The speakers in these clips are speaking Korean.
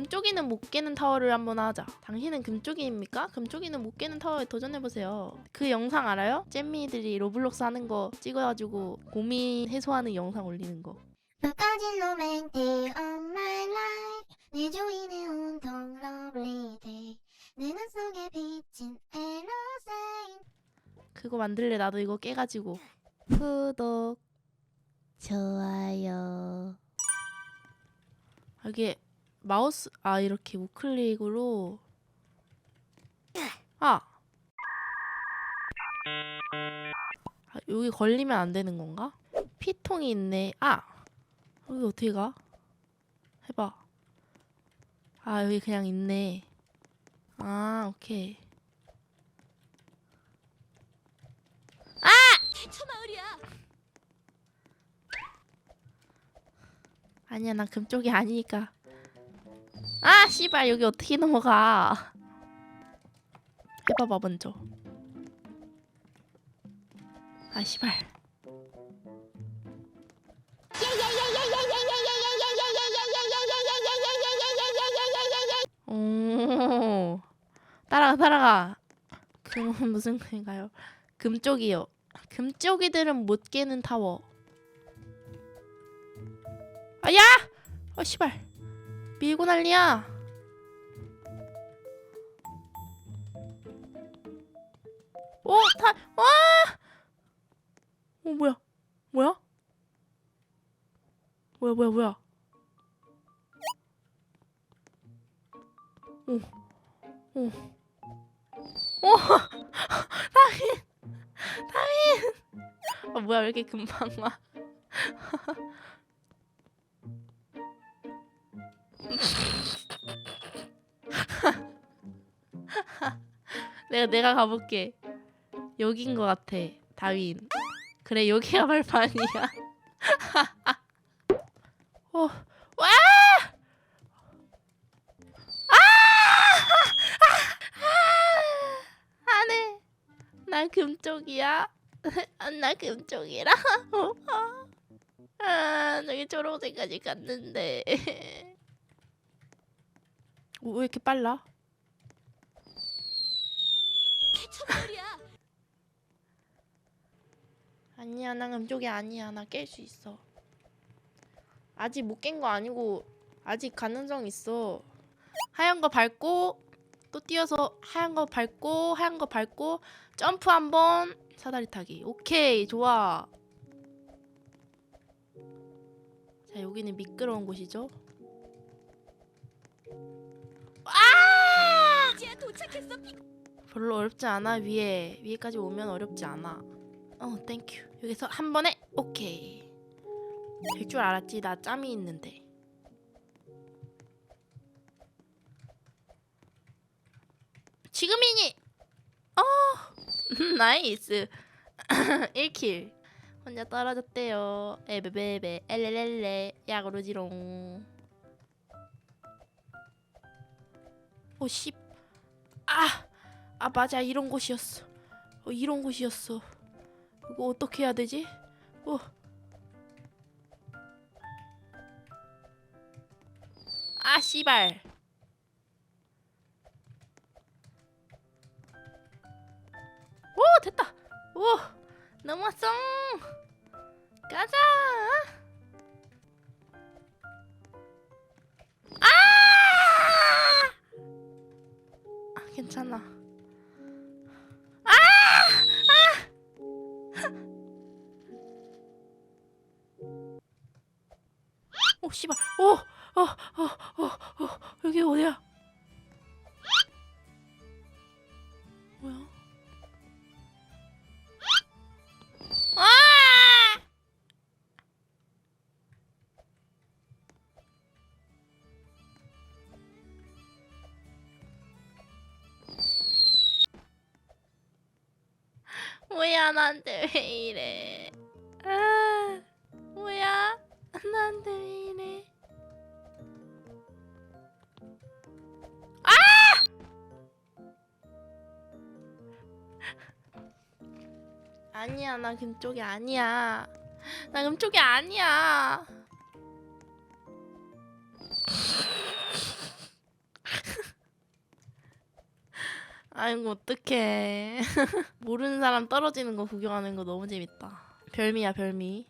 금쪽이는 못 깨는 타워를 한번 하자. 당신은 금쪽이입니까? 금쪽이는 못 깨는 타워에 도전해 보세요. 그 영상 알아요? 잼미들이 로블록스 하는 거 찍어가지고 고민 해소하는 영상 올리는 거. 끝까지 로맨틱 on my life 내 주인의 온통 lovely day 내 눈 속에 비친 에로사인 그거 만들래 나도 이거 깨가지고. 구독 좋아요. 아, 이게 마우스 아 이렇게 우클릭으로 아. 아 여기 걸리면 안 되는 건가? 피통이 있네. 아 여기 어떻게 가? 해봐. 아 여기 그냥 있네. 아 오케이. 대초마을이야 아니야 난 금쪽이 아니니까 아 씨발 여기 어떻게 넘어가? 해봐봐 먼저. 아 씨발. 오. 따라가 따라가. 금은 무슨 글인가요? 금쪽이요. 금쪽이들은 못 깨는 타워. 아야! 아 씨발 밀고 난리야 오! 다! 와! 어 뭐야 뭐야? 뭐야 뭐야 뭐야 오 오. 오! 다민! 다민! 아 뭐야 왜 이렇게 금방 와 내가 내가 가볼게. 여긴 것 같아. 다윈. 그래 여기가 발판이야. 어, 와! 아! 아! 안해. 난 금쪽이야. 나 금쪽이라. 아, 저기 초록색까지 갔는데. 어, 왜 이렇게 빨라? 대초마을이야 아니야, 난 금쪽이 아니야. 나 깰 수 있어. 아직 못 깬 거 아니고 아직 가능성 있어. 하얀 거 밟고 또 뛰어서 하얀 거 밟고 하얀 거 밟고 점프 한번 사다리 타기. 오케이, 좋아. 자, 여기는 미끄러운 곳이죠. 아! 별로 어렵지 않아 위에 위에까지 오면 어렵지 않아 어 땡큐 여기서 한 번에 오케이 될 줄 알았지. 나 짬이 있는데. 지금이니. 어 나이스. 1킬. 혼자 떨어졌대요. 에베베베 엘레렐레 야구르지롱. 오씨. 아! 아 맞아. 이런 곳이었어. 어, 이런 곳이었어 이거 어떻게 해야 되지? 어. 아 씨발 오 됐다 오 넘어왔어 가자 아! 아 괜찮아 오 씨발. 오어어 어 어 여기 어디야? 뭐야? 아! 뭐야 나한테 왜 이래? 아 난데 왜 이래 아! 아니야 나 금쪽이 아니야. 나 금쪽이 아니야. 아이고 어떡해. 모르는 사람 떨어지는 거 구경하는 거 너무 재밌다. 별미야 별미.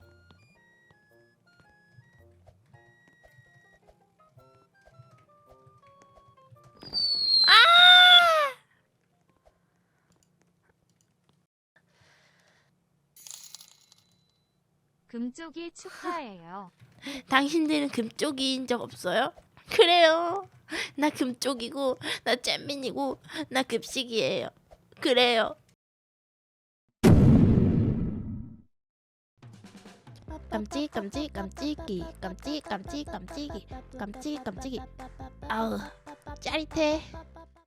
금쪽이 축하해요. 당신들은 금쪽이인 적 없어요? 그래요. 나 금쪽이고 나 잼민이고 나 급식이에요. 그래요. 깜찍 깜찍 깜찍이 깜찍 깜찍 깜찍이 깜찍 깜찍이. 아우 짜릿해